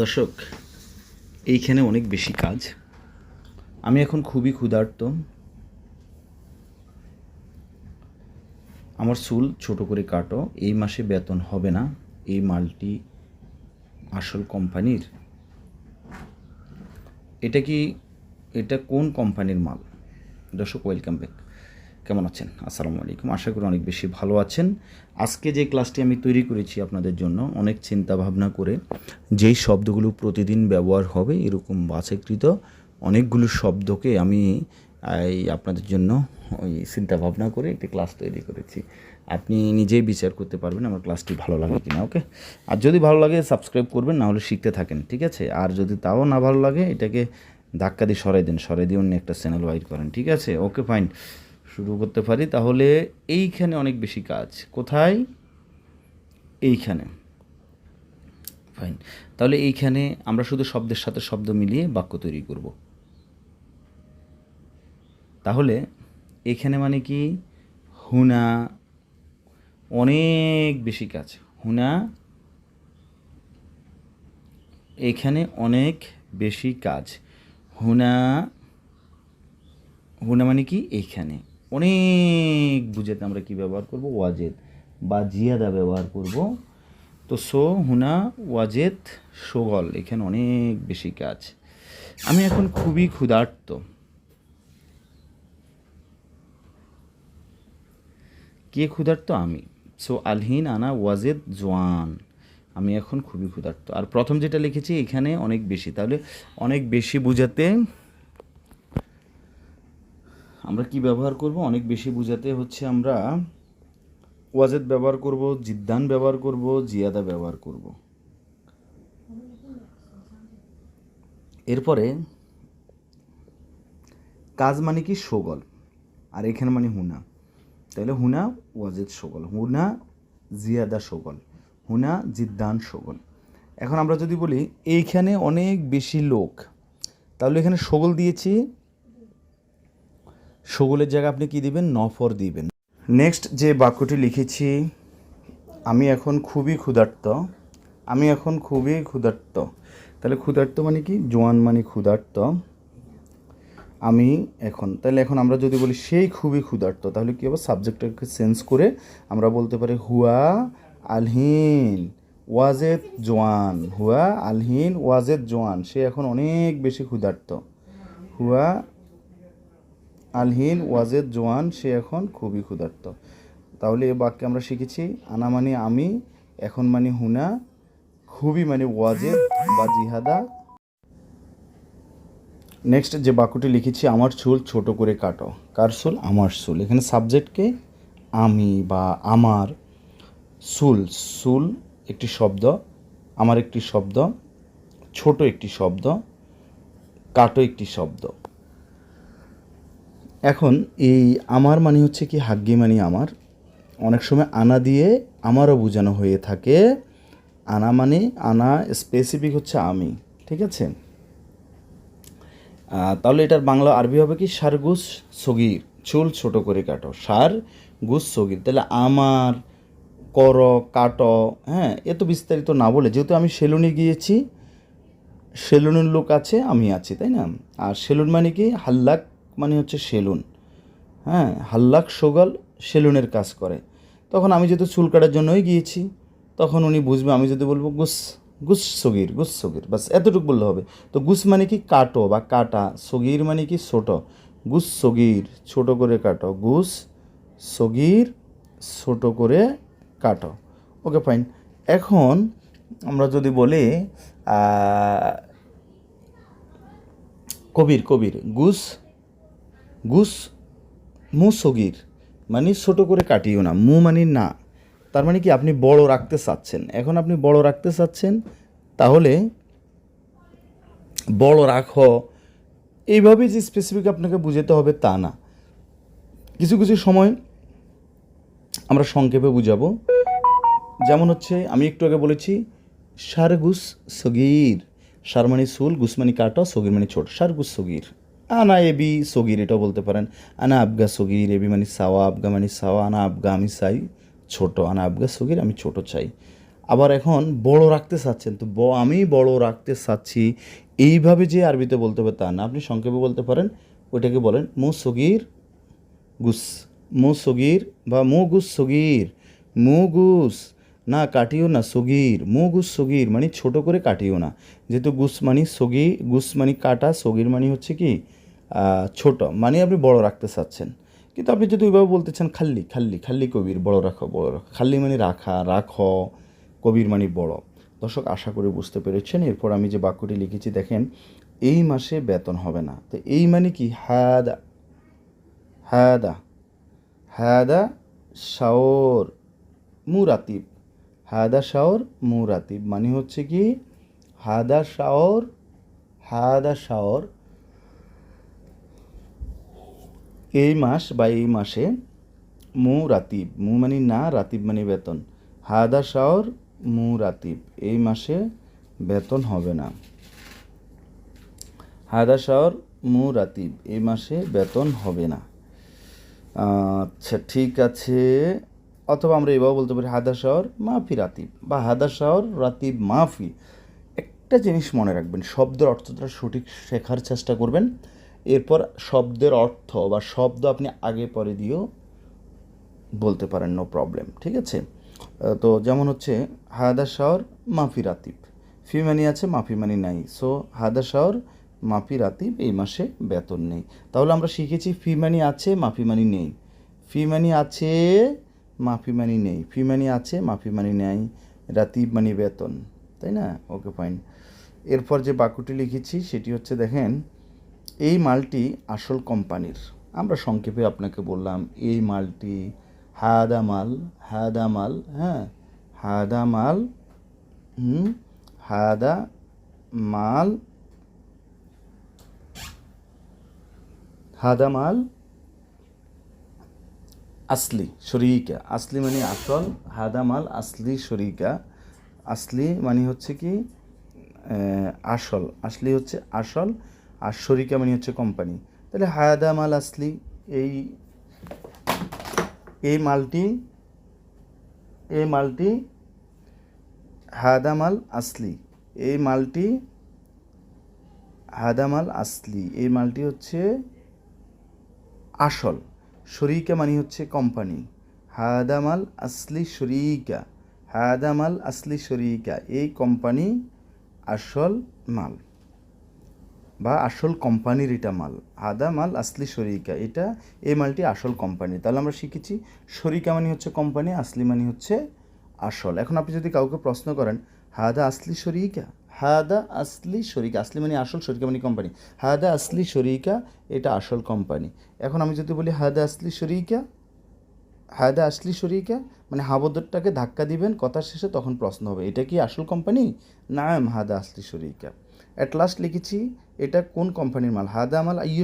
দর্শক, এইখানে অনেক বেশি কাজ। আমি এখন খুবই ক্ষুধার্ত। আমার চুল ছোট করে কাটো, এই মাসে বেতন হবে না। এই মালটি আসল কোম্পানির। এটা কি, এটা কোন কোম্পানির মাল? দর্শক ওয়েলকাম ব্যাক কেমন আছেন? আসসালামু আলাইকুম। আশা করি অনেক বেশি ভালো আছেন। আজকে যে ক্লাসটি আমি তৈরি করেছি আপনাদের জন্য, অনেক চিন্তা ভাবনা করে, যেই শব্দগুলো প্রতিদিন ব্যবহার হবে এরকম বাছাইকৃত অনেকগুলো শব্দকে আমি, এই আপনাদের জন্য ওই চিন্তা ভাবনা করে একটি ক্লাস তৈরি করেছি। আপনি নিজেই বিচার করতে পারবেন আমার ক্লাসটি ভালো লাগে কি না ওকে? আর যদি ভালো লাগে, সাবস্ক্রাইব করবেন না হলে শিখতে থাকেন, ঠিক আছে? আর যদি তাও না ভালো লাগে, এটাকে ধাক্কা দিয়ে সরাই দেন, সরাই দিয়ে অন্য একটা চ্যানেল ওয়াইড করেন, ঠিক আছে? Okay, fine. শুরু করতে পারি, তাহলে এইখানে অনেক বেশি কাজ। কোথায়? এইখানে। ফাইন তাহলে এইখানে আমরা শুধু শব্দের সাথে শব্দ মিলিয়ে বাক্য তৈরি করব। তাহলে এখানে মানে কি? হুনা। অনেক বেশি কাজ। হুনা। এখানে অনেক বেশি কাজ। হুনা। হুনা মানে কি? এইখানে। অনেক বুঝাতে আমরা কি ব্যবহার করব? ওয়াজেদ বা জিয়াদা ব্যবহার করব। তো সো হুনা ওয়াজেদ সোগল, এখানে অনেক বেশি কাজ। আমি এখন খুবই ক্ষুধার্ত। কে ক্ষুধার্ত? আমি। সো আলহিন আনা ওয়াজেদ জোয়ান। আমি এখন খুবই ক্ষুধার্ত। আর প্রথম যেটা লিখেছি, এখানে অনেক বেশি। তাহলে অনেক বেশি বোঝাতে আমরা কি ব্যবহার করব? অনেক বেশি বোঝাতে হচ্ছে আমরা। ওয়াজেদ ব্যবহার করব, জিদ্দান ব্যবহার করব, জিয়াদা ব্যবহার করব। এরপরে, কাজ মানে কি? সোগল। আর এখানে মানে হুনা। তাহলে হুনা, ওয়াজেদ সোগল। হুনা, জিয়াদা সোগল। হুনা, জিদ্দান সোগল। এখন আমরা যদি বলি, এইখানে অনেক বেশি লোক। তাহলে এখানে সোগল দিয়েছি। সগুলের জায়গায় আপনি কি দিবেন? নফর দিবেন। নেক্সট যে বাক্যটি লিখেছি, আমি এখন খুবই ক্ষুধার্ত। আমি এখন খুবই ক্ষুধার্ত। তাহলে ক্ষুধার্ত মানে কি? জোয়ান মানে ক্ষুধার্ত। আমি এখন, তাহলে এখন আমরা যদি বলি সেই খুবই ক্ষুধার্ত, তাহলে কী হবে? সাবজেক্টটাকে চেঞ্জ করে আমরা বলতে পারি, হুয়া আলহিন ওয়াজেদ জোয়ান। হুয়া আলহিন ওয়াজেদ জোয়ান, সে এখন অনেক বেশি ক্ষুধার্ত। হুয়া আলহিন, ওয়াজেদ, জোয়ান, সে এখন খুবই ক্ষুধার্ত। তাহলে এ বাক্যে আমরা শিখেছি, আনা মানে আমি, এখন মানে হুনা, খুবই মানে ওয়াজেদ বা জিহাদা। নেক্সট যে বাক্যটি লিখেছি, আমার চুল ছোট করে কাটো। কার চুল? আমার চুল। এখানে সাবজেক্টকে আমি বা আমার চুল। চুল একটি শব্দ, আমার একটি শব্দ, ছোট একটি শব্দ, কাটো একটি শব্দ। এখন এই আমার মানে হচ্ছে কি হাগ্গি মানে আমার। অনেক সময় আনা দিয়ে আমারও বোঝানো হয়ে থাকে। আনা মানে আনা স্পেসিফিক হচ্ছে আমি, ঠিক আছে? তাহলে এটার বাংলা আরবি হবে কি সারগুস সগির, চুল ছোট করে কাটো, সার গুস সগির। তাহলে আমার, কর, কাটো হ্যাঁ এত বিস্তারিত না বলে, যেহেতু আমি সেলুনে গিয়েছি, সেলুনের লোক আছে, আমি আছি, তাই না? আর সেলুন মানে কি হাল্লাক মানে হচ্ছে সেলুন। হ্যাঁ হাল্লাক সোগল সেলুনের কাজ করে। তখন আমি যেহেতু চুল কাটার জন্যই গিয়েছি, তখন উনি বুঝবে, আমি যদি বলব গুস গুস সগির গুস সগির, বাস এতটুকু বললে হবে। তো গুস মানে কি কাটো বা কাটা, সগির মানে কি ছোট। গুস সগির, ছোট করে কাটো। গুস সগির, ছোট করে কাটো। Okay, fine. এখন আমরা যদি বলি কবির কবির, গুস গুস, মু সগির মানে ছোট করে কাটিও না, মু মানে না। তার মানে কি আপনি বড় রাখতে চাচ্ছেন। এখন আপনি বড় রাখতে চাচ্ছেন, তাহলে বড় রাখো। এইভাবে যে স্পেসিফিক আপনাকে বুঝাতে হবে তা না। কিছু কিছু সময় আমরা সংক্ষেপে বুঝাবো। যেমন হচ্ছে, আমি একটু আগে বলেছি সারগুস সগির। সারমানি সুল গুসমানি কাটো, সগির মানে ছোট। সারগুস সগির। আনা এবি সগির এটাও বলতে পারেন। আনা আবগা সগির এবি মানে সাওয়া, আবগা মানে সাওয়া, আনা আবগা আমি চাই ছোট, আনা আবগা সগির আমি ছোট চাই। আবার এখন বড় রাখতে চাচ্ছেন, তো ব আমি বড় রাখতে চাচ্ছি, এইভাবে যে আরবিতে বলতে হবে তা না। আপনি সংক্ষেপে বলতে পারেন, ওইটাকে বলেন, মু সগির গুস, মু সগির বা মু গুস সগির, মু গুস। না কাটিও না সগির, মু গুস সগির মানে ছোট করে কাটিও না। যেহেতু গুস মানি সগি, গুস মানি কাটা, সগির মানি হচ্ছে কি ছোট মানে আপনি বড় রাখতে চাচ্ছেন। কিন্তু আপনি যদি ওইভাবে বলতে চান, খাল্লি খাল্লি খাল্লি কবির, বড় রাখো বড় রাখো, খাল্লি মানে রাখা, রাখ, কবির মানে বড়। দর্শক, আশা করে বুঝতে পেরেছেন। এরপর আমি যে বাক্যটি লিখেছি, দেখেন, এই মাসে বেতন হবে না। তো এই মানে কি? হাদা হাদা হাদা, শাওর, মুরাতিব। হাদা শাওর মুরাতিব মানে হচ্ছে কি হাদা শাওর হাদা শাওর এই মাস বা এই মাসে মু রাতিব মু মানে না, রাতিব মানে বেতন। হাদা শাওর মু রাতিব এই মাসে বেতন হবে না। হাদা শাওর মু রাতিব এই মাসে বেতন হবে না। আচ্ছা ঠিক আছে। অথবা আমরা এভাবে বলতে পারি হাদা শাওর মাফি রাতিব বা হাদা শাওর রাতিব মাফি। একটা জিনিস মনে রাখবেন, শব্দের অর্থটা সঠিক শেখার চেষ্টা করবেন। এরপর শব্দের অর্থ বা শব্দ আপনি আগে পরে দিয়েও বলতে পারেন নো প্রবলেম ঠিক আছে? তো যেমন হচ্ছে হাদা শাওর মাফি রাতিব। ফি মানি আছে, মাফি মানি নাই। সো হাদা শাওর মাফি রাতিব এই মাসে বেতন নেই। তাহলে আমরা শিখেছি ফি মানি আছে, মাফি মানি নেই। ফি মানি আছে মাফি মানি নেই। ফি মানি আছে, মাফি মানি নেই রাতিব মানি বেতন, তাই না? ওকে ফাইন এরপর যে বাক্যটি লিখেছি, সেটি হচ্ছে দেখেন, এই মালটি আসল কোম্পানির। আমরা সংক্ষেপে আপনাকে বললাম, এই মালটি হাদা মাল হাদা মাল হ্যাঁ? হাদা মাল, হুম? হাদা মাল হাদা মাল আসলি, শরিকা। আসলি মানে আসল, হাদা মাল আসলি, শরিকা। আসলি মানে হচ্ছে কি আসল। আসলি হচ্ছে আসল, আর শরিকা মানে হচ্ছে কোম্পানি তাহলে হায়াদা মাল আসলি, এই এই মালটি এই মালটি হায়াদা মাল আসলি। এই মালটি হায়াদা মাল আসলি। এই মালটি হচ্ছে আসল। শরিকা মানে হচ্ছে কোম্পানি হাদামাল আসলি শরিকা। হাদামাল আসলি শরিকা। এই কোম্পানি আসল মাল বা আসল কোম্পানির এটা মাল। হাদা মাল আসলি শরিকা। এটা এই মালটি আসল কোম্পানি তাহলে আমরা শিখেছি শরিকা মানে হচ্ছে কোম্পানি আসলি মানে হচ্ছে আসল। এখন আপনি যদি কাউকে প্রশ্ন করেন, হাদা আসলি শরিকা? হাদা আসলি শরিকা, আসলি মানে আসল শরিকা মানে কোম্পানি হাদা আসলি শরিকা, এটা আসল কোম্পানি এখন আমি যদি বলি হাদা আসলি শরিকা হায়দা আসলি শরিকা মানে হাবদরটাকে ধাক্কা দিবেন কথার শেষে তখন প্রশ্ন হবে, এটা কি আসল কোম্পানি নাম হাদা আসলি শরিকা। অ্যাট লাস্ট লিখেছি, এটা কোন কোম্পানির মাল? হাদা মাল আইয়ু